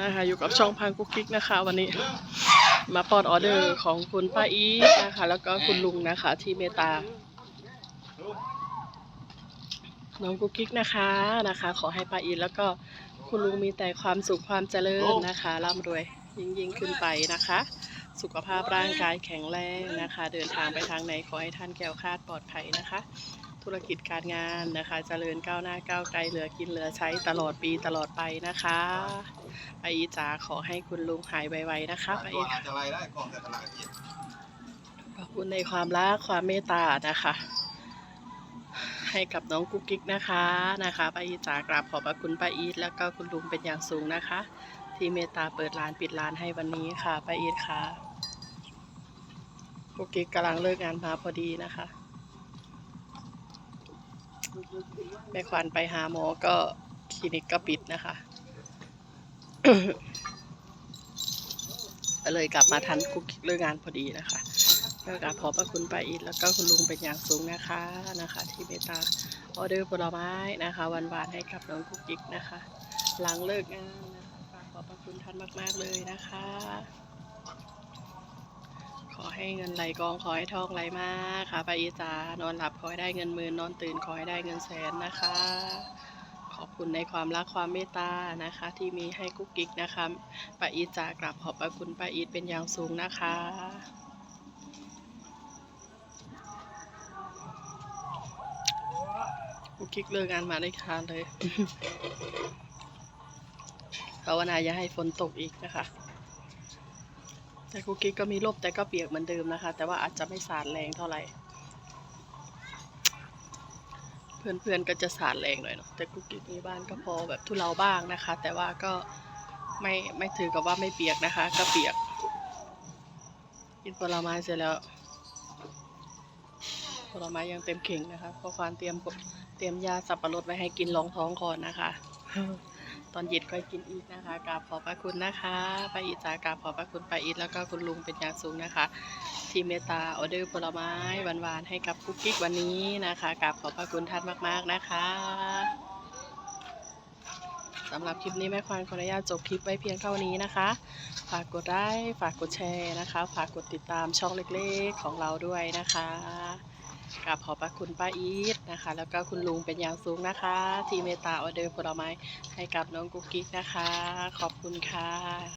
นะคะ อยู่กับช่องพังกุ๊กกิ๊กนะคะ วันนี้มาปอนออเดอร์ของคุณป้าอีนะคะ แล้วก็คุณลุงนะคะ ที่เมตา น้องกุ๊กกิ๊กนะคะนะคะ ขอให้ป้าอีแล้วก็คุณลุงมีแต่ความสุขความเจริญนะคะร่ำรวยยิ่งยิ่งขึ้นไปนะคะ สุขภาพร่างกายแข็งแรงนะคะ เดินทางไปทางไหนขอให้ท่านแก้วคาดปลอดภัยนะคะ ธุรกิจการงานนะคะเจริญก้าวหน้าก้าวไกลเหลือกินเหลือใช้ตลอดปีตลอดไปนะคะป้าอีจ๋าขอให้คุณลุงหายไวๆนะคะป้าอีอาจจะไรได้กล่องแต่ตลาดเย็นขอบคุณในความรักความเมตตานะคะ ให้กับน้องกุ๊กกิ๊กนะคะนะคะป้าอีจ๋ากราบขอบพระคุณป้าอีทแล้วก็คุณลุงเป็นอย่างสูงนะคะ ที่เมตตาเปิดร้านปิดร้านให้วันนี้ค่ะป้าอีทค่ะกุ๊กกิ๊กกำลังเลิกงานมาพอดีนะคะ แม่ควันไปหาหมอก็คลินิกก็ปิดนะคะก็เลยกลับมาทันกุ๊กกิ๊กเลิกงานพอดีนะคะก็กราบขอบพระคุณป้าอีทแล้วก็คุณลุงเป็นอย่างสูงนะคะนะคะ ที่เมตตาออเดอร์ผลไม้นะคะวันวานๆให้กับน้องกุ๊กกิ๊กนะคะ หลังเลิกงานนะคะกราบขอบพระคุณท่านมาก ๆ เลยนะคะ ให้เงินไหลกองขอให้ทองไหลมาค่ะป้าอีจานอนหลับขอให้ได้เงินหมื่นนอนตื่นขอให้ได้เงินแสนนะคะ ขอบคุณในความรักความเมตตานะคะ ที่มีให้กุ๊กกิ๊กนะคะป้าอีจากกราบขอบพระคุณป้าอีทเป็นอย่างสูงนะคะกุ๊กกิ๊กเลิกงานมาได้ทานเลยภาวนาอย่าให้ฝนตกอีกนะคะ แต่กุ๊กกิ๊กก็มีร่มแต่ก็เปียกเหมือนเดิมนะคะ แต่ว่าอาจจะไม่สาดแรงเท่าไหร่ เพื่อนๆก็จะสาดแรงหน่อยเนาะแต่กุ๊กกิ๊กมีบ้านก็พอแบบทุเลาบ้างนะคะ แต่ว่าก็ไม่ไม่ถือกับว่าไม่เปียกนะคะ ก็เปียก กินผลไม้เสร็จแล้วผลไม้ยังเต็มเข่งนะคะเพราะควานเตรียมเตรียมยาสับปะรดไว้ให้กินรองท้องก่อนนะคะ ตอนเย็นค่อยกินอีกนะคะกราบขอบพระคุณนะคะป้าอีจากราบขอบพระคุณป้าอีแล้วก็คุณลุงเป็นอย่างสูงนะคะ ที่เมตตาออเดอร์ผลไม้หวานๆให้กับกุ๊กกิ๊กวันนี้นะคะกราบขอบพระคุณท่านมากๆนะคะสำหรับคลิปนี้แม่ควานขออนุญาตจบคลิปไว้เพียงเท่านี้นะคะ ฝากกดไลค์ฝากกดแชร์นะคะ ฝากกดติดตามช่องเล็กๆของเราด้วยนะคะ กราบขอบพระคุณป้าอีทนะคะ แล้วก็คุณลุงเป็นอย่างสูงนะคะ ที่เมตตาออเดอร์ผลไม้ให้กับน้องกุ๊กกิ๊กนะคะ ขอบคุณค่ะ